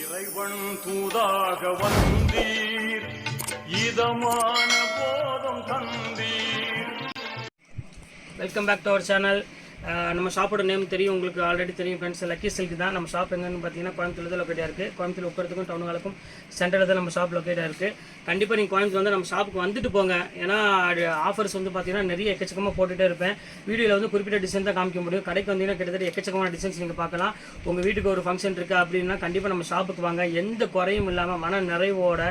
இறைவன் தூதாக வந்தீர். இதமான போதம் தந்தீர். Welcome back to our channel நம்ம ஷாப்போட நேம் தெரியும் உங்களுக்கு ஆல்ரெடி தெரியும் ஃப்ரெண்ட்ஸ் லக்கி சில்க் தான். நம்ம ஷாப் எங்கன்னு பார்த்தீங்கன்னா கோயம்புத்தூர் தான் லொக்கேட்டாக இருக்குது கோயம்புத்தூர் உப்பரத்துக்கும் டவுனுகளுக்கும் சென்டரில் தான் நம்ம ஷாப் லொக்கேட்டாக இருக்குது கண்டிப்பாக நீங்கள் கோயம்புத்தூர் வந்து நம்ம ஷாப்புக்கு வந்துட்டு போங்க. ஏன்னா ஆஃபர்ஸ் வந்து பார்த்தீங்கன்னா நிறைய எக்கச்சக்கமாக போட்டுகிட்டே இருப்பேன். வீடியோவில் வந்து குறிப்பிட்ட டிசைன் தான் காமிக்க முடியும். கடைக்கு வந்தீங்கன்னா கிட்டத்தட்ட எக்கச்சக்கமான டிசைன்ஸ் நீங்கள் பார்க்கலாம். உங்கள் வீட்டுக்கு ஒரு ஃபங்க்ஷன் இருக்குது அப்படின்னா கண்டிப்பாக நம்ம ஷாப்புக்கு வாங்க. எந்த குறையும் இல்லாமல் மன நிறைவோட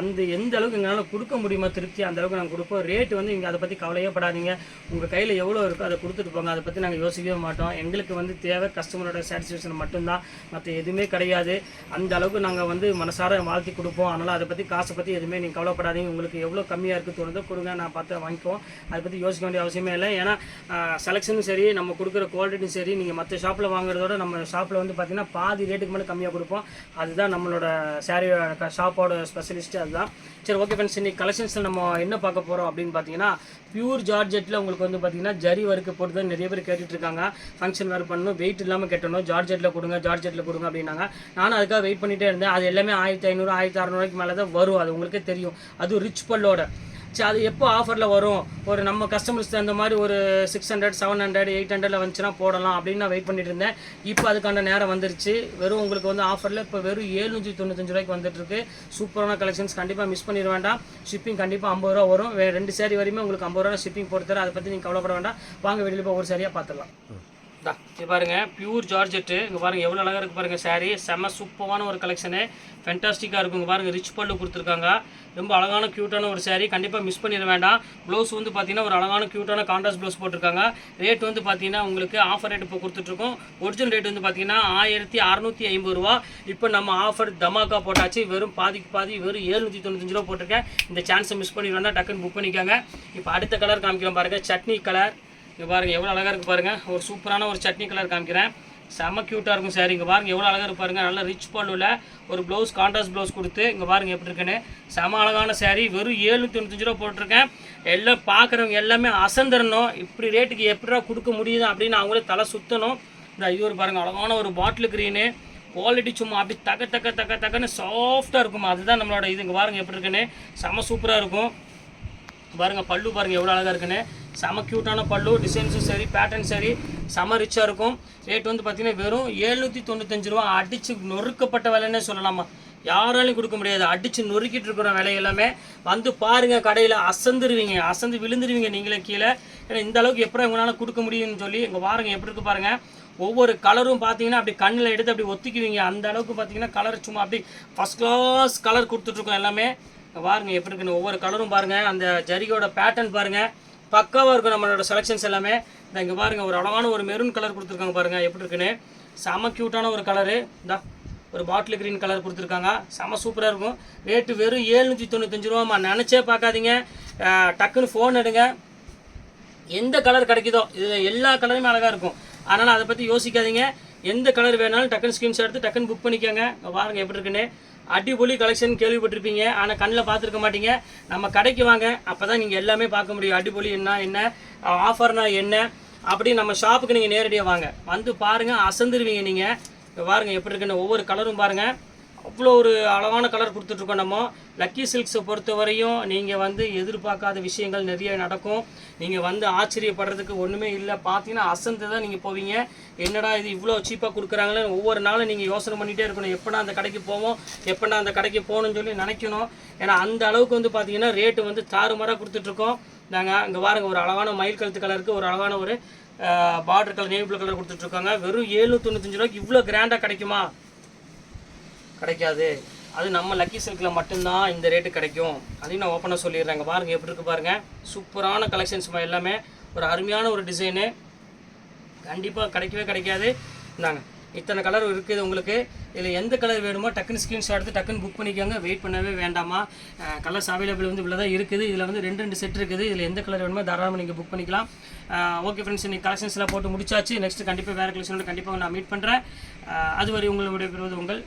அந்த எந்த அளவுக்கு எங்களால் கொடுக்க முடியுமோ திருப்தி அந்த அளவுக்கு நாங்கள் கொடுப்போம். ரேட்டு வந்து நீங்கள் அதை பற்றி கவலையே படாதீங்க. உங்கள் கையில் எவ்வளோ இருக்கோ அதை கொடுத்துட்டு போங்க. அதை பற்றி நாங்கள் யோசிக்கவே மாட்டோம். எங்களுக்கு வந்து தேவை கஸ்டமரோட சாட்டிஸ்ஃபேக்ஷன் மட்டும்தான். மற்ற எதுவுமே கிடையாது. அந்த அளவுக்கு நாங்கள் வந்து மனசார வாழ்த்தி கொடுப்போம். அதனால் அதை பற்றி காசை பற்றி எதுவுமே நீங்கள் கவலைப்படாதீங்க. உங்களுக்கு எவ்வளோ கம்மியாக இருக்குது தோணுதோ கொடுங்க. நான் பார்த்து வாங்கிக்குவோம். அதை பற்றி யோசிக்க வேண்டிய அவசியமே இல்லை. ஏன்னா செலெக்ஷனும் சரி நம்ம கொடுக்குற குவாலிட்டியும் சரி நீங்கள் மற்ற ஷாப்பில் வாங்குறதோட நம்ம ஷாப்பில் வந்து பார்த்தீங்கன்னா பாதி ரேட்டுக்கு மேலே கம்மியாக கொடுப்போம். அதுதான் நம்மளோட சாரி ஷாப்போட ஸ்பெஷலிஸ்ட்டு அதுதான். சரி ஓகே ஃப்ரெண்ட்ஸ் இன்னைக்கு கலெக்ஷன்ஸில் நம்ம என்ன பார்க்க போகிறோம் அப்படின்னு பார்த்தீங்கன்னா பியூர் ஜார்ஜெட்டில் உங்களுக்கு வந்து பார்த்தீங்கன்னா ஜரி ஒர்க்கு போட்டு தான் நிறைய பேர் கேட்டுட்டு இருக்காங்க. ஃபங்க்ஷன் வேறு பண்ணணும் வெயிட் இல்லாமல் கட்டணும். ஜார்ஜெட்டில் கொடுங்க ஜார்ஜெட்டில் கொடுங்க அப்படின்னாங்க. நானும் அதுக்காக வெயிட் பண்ணிகிட்டே இருந்தேன். அது எல்லாமே ஆயிரத்தி ஐநூறு ஆயிரத்தி அறநூறுக்கு மேலே தான் வரும். அது உங்களுக்கே தெரியும். அதுவும் ரிச் பல்லோட. சரி அது எப்போ ஆஃபரில் வரும்? ஒரு நம்ம கஸ்டமர்ஸ் தகுந்த மாதிரி ஒரு six hundred seven hundred eight ஹண்ட்ரடில் வந்துச்சுன்னா போடலாம் அப்படின்னு நான் வெயிட் பண்ணிட்டு இருந்தேன். இப்போ அதுக்கான நேரம் வந்துருச்சு. வெறும் உங்களுக்கு வந்து ஆஃபரில் இப்போ வெறும் ஏழ்நூற்றி தொண்ணூத்தஞ்சு ரூபாய்க்கு வந்துட்டுருக்கு. சூப்பரான கலெக்ஷன்ஸ் கண்டிப்பாக மிஸ் பண்ணிட வேண்டாம். ஷிப்பிங் கண்டிப்பாக ஐம்பது ரூபா வரும். ரெண்டு சேரீ வரையுமே உங்களுக்கு ஐம்பது ரூபா ஷிப்பிங் போட்டு தரேன். அதை பற்றி நீங்கள் கவலைப்பட வேண்டாம். வாங்க வெளியில் போய் ஒரு சரியாக பார்த்துடலாம். தா இது பாருங்க பியூர் ஜார்ஜெட்டு இங்கே பாருங்கள் எவ்வளோ அழகாக இருக்குது பாருங்கள் சாரீ செம்ம சூப்பரான ஒரு கலெக்ஷனு ஃபென்டாஸ்டிக்காக இருக்கும். இங்கே பாருங்க ரிச் பல்லு கொடுத்துருக்காங்க. ரொம்ப அழகான க்யூட்டான ஒரு சாரீ கண்டிப்பாக மிஸ் பண்ணிட வேண்டாம். ப்ளவுஸ் வந்து பார்த்தீங்கன்னா ஒரு அழகான க்யூட்டான கான்ட்ராஸ்ட் ப்ளவுஸ் போட்டிருக்காங்க. ரேட் வந்து பார்த்தீங்கன்னா உங்களுக்கு ஆஃபர் ரேட் இப்போ கொடுத்துட்ருக்கோம். ஒரிஜினல் ரேட் வந்து பார்த்தீங்கன்னா ஆயிரத்தி அறநூற்றி ஐம்பது ரூபா. இப்போ நம்ம ஆஃபர் தமாக்கா போட்டாச்சு. வெறும் பாதிக்கு பாதி வெறும் ஏழ்நூற்றி தொண்ணூத்தஞ்சு ரூபா போட்டிருக்கேன். இந்த சான்ஸை மிஸ் பண்ணிட வேண்டாம் டக்குன்னு புக் பண்ணிக்கோங்க. இப்போ அடுத்த கலர் காமிக்கிறோம் பாருங்கள் சட்னி கலர் இங்கே பாருங்கள் எவ்வளோ அழகாக இருக்கு பாருங்கள் ஒரு சூப்பரான ஒரு சட்னி கலர் காமிக்கிறேன். செம்ம க்யூட்டாக இருக்கும் சார் இங்கே பாருங்க எவ்வளோ அழகாக இருப்பாருங்க நல்ல ரிச் பல்லுவில் ஒரு ப்ளவுஸ் கான்ட்ராஸ்ட் ப்ளவுஸ் கொடுத்து இங்கே பாருங்க எப்படி இருக்குன்னு. செம அழகான சேரீ வெறும் ஏழு தொண்ணூத்தஞ்சு ரூபா போட்டிருக்கேன். எல்லாம் பார்க்குறவங்க எல்லாமே அசந்துடணும் இப்படி ரேட்டுக்கு எப்படிடா கொடுக்க முடியுது அப்படின்னு அவங்களே தலை சுற்றணும் இந்த ஐயோ பாருங்கள் அழகான ஒரு பாட்டில் க்ரீனு குவாலிட்டி சும்மா அப்படி தக்க தக்க தக்க தக்கன்னு சாஃப்டாக இருக்கும்? அதுதான் நம்மளோட இது. இங்கே பாருங்கள் எப்படி இருக்குன்னு. செம சூப்பராக இருக்கும். பாருங்க பல்லு பாருங்க எவ்வளோ அழகாக இருக்குன்னு. செம க்யூட்டான பல்லு டிசைன்ஸும் சரி பேட்டர்ன் சரி செம ரிச்சாக இருக்கும். ரேட் வந்து பார்த்தீங்கன்னா வெறும் எழுநூற்றி தொண்ணூத்தஞ்சு ரூபா. அடித்து நொறுக்கப்பட்ட விலைன்னே சொல்லலாமா? யாராலையும் கொடுக்க முடியாது. அடிச்சு நொறுக்கிட்டு இருக்கிற விலை எல்லாமே வந்து பாருங்கள் கடையில் அசந்துருவீங்க. அசந்து விழுந்துருவீங்க நீங்களே கீழே. ஏன்னா இந்த அளவுக்கு எப்படி உங்களால் கொடுக்க முடியும்னு சொல்லி இங்கே பாருங்கள் எப்படி இருக்கு பாருங்கள் ஒவ்வொரு கலரும் பார்த்தீங்கன்னா அப்படி கண்ணில் எடுத்து அப்படி ஒத்திக்குவீங்க. அந்த அளவுக்கு பார்த்தீங்கன்னா கலர் சும்மா அப்படி ஃபஸ்ட் கிளாஸ் கலர் கொடுத்துட்ருக்கோம் எல்லாமே. பாருங்கள் எப்படி இருக்குன்னு. ஒவ்வொரு கலரும் பாருங்கள் அந்த ஜரிகையோட பேட்டர்ன் பாருங்கள் பக்காவாக இருக்கும் நம்மளோட செலெக்ஷன்ஸ் எல்லாமே. இந்த இங்கே பாருங்கள் ஒரு அழகான ஒரு மெரூன் கலர் கொடுத்துருக்காங்க பாருங்கள் எப்படி இருக்குன்னு? செம க்யூட்டான ஒரு கலரு இந்தா ஒரு பாட்டில் கிரீன் கலர் கொடுத்துருக்காங்க. செம சூப்பராக இருக்கும். ரேட்டு வெறும் ஏழ்நூற்றி தொண்ணூத்தஞ்சு ரூபாம்மா. நினச்சே பார்க்காதீங்க. டக்குன்னு ஃபோன் எடுங்க. எந்த கலர் கிடைக்குதோ இதில் எல்லா கலருமே அழகாக இருக்கும். அதனால் அதை பற்றி யோசிக்காதீங்க. எந்த கலர் வேணாலும் டக்குன்னு ஸ்க்ரீன்ஷாட் எடுத்து டக்குன்னு புக் பண்ணிக்கோங்க. பாருங்கள் எப்படி இருக்குன்னு. அடிபொலி கலெக்ஷன் கேள்விப்பட்டிருப்பீங்க. ஆனால் கண்ணில் பார்த்துருக்க மாட்டீங்க. நம்ம கடைக்கு வாங்க அப்போ தான் நீங்கள் எல்லாமே பார்க்க முடியும். அடிபொலி என்ன என்ன ஆஃபர்னா என்ன அப்படி நம்ம ஷாப்புக்கு நீங்கள் நேரடியாக வாங்க. வந்து பாருங்கள் அசந்துருவீங்க நீங்கள் பாருங்கள் எப்படி இருக்குன்னு ஒவ்வொரு கலரும் பாருங்கள் அவ்வளோ ஒரு அழகான கலர் கொடுத்துட்ருக்கோம் நம்ம. லக்கி சில்க்ஸை பொறுத்த வரையும் நீங்கள் வந்து எதிர்பார்க்காத விஷயங்கள் நிறைய நடக்கும். நீங்கள் வந்து ஆச்சரியப்படுறதுக்கு ஒன்றுமே இல்லை. பார்த்தீங்கன்னா அசந்து தான் நீங்கள் போவீங்க. என்னடா இது இவ்வளோ சீப்பாக கொடுக்குறாங்களே? ஒவ்வொரு நாளும் நீங்கள் யோசனை பண்ணிகிட்டே இருக்கணும். எப்படா அந்த கடைக்கு போவோம்? எப்படா அந்த கடைக்கு போகணும்னு சொல்லி நினைக்கணும். ஏன்னா அந்த அளவுக்கு வந்து பார்த்தீங்கன்னா ரேட்டு வந்து தாறுமாறாக கொடுத்துட்ருக்கோம். நாங்கள் இங்கே பாருங்கள் ஒரு அழகான மயில் கழுத்து கலருக்கு ஒரு அழகான ஒரு பார்டர் கலர் நேவி கலர் கொடுத்துட்ருக்காங்க. வெறும் ஏழ்நூற்றி தொண்ணூத்தஞ்சு ரூபாய்க்கு இவ்வளோ கிராண்டாக கிடைக்குமா? கிடைக்காது. அது நம்ம லக்கி சில்கில் மட்டும்தான் இந்த ரேட்டு கிடைக்கும். அதையும் நான் ஓப்பனாக சொல்லிடுறேங்க பாருங்கள் எப்படி இருக்கு பாருங்கள் சூப்பரான கலெக்ஷன்ஸ் எல்லாமே. ஒரு அருமையான ஒரு டிசைனு கண்டிப்பாக கிடைக்கவே கிடைக்காது. இந்தாங்க இத்தனை கலர் இருக்குது உங்களுக்கு. இதில் எந்த கலர் வேணுமோ டக்குன்னு ஸ்க்ரீன்ஷாட் எடுத்து டக்குன்னு புக் பண்ணிக்கோங்க. வெயிட் பண்ணவே வேண்டாமா. கலர்ஸ் அவைலபிள் வந்து இவ்வளோ தான் இருக்குது. இதில் வந்து ரெண்டு ரெண்டு செட் இருக்குது. இதில் எந்த கலர் வேணுமோ தாராளமாக நீங்கள் புக் பண்ணிக்கலாம். ஓகே ஃப்ரெண்ட்ஸ் இன்றைக்கி கலெக்ஷன்ஸ்லாம் போட்டு முடிச்சாச்சு. நெக்ஸ்ட் கண்டிப்பாக வேறு கலெக்ஷனோட கண்டிப்பாக நான் மீட் பண்ணுறேன் அதுவரை உங்களுடைய பெறுவது உங்கள்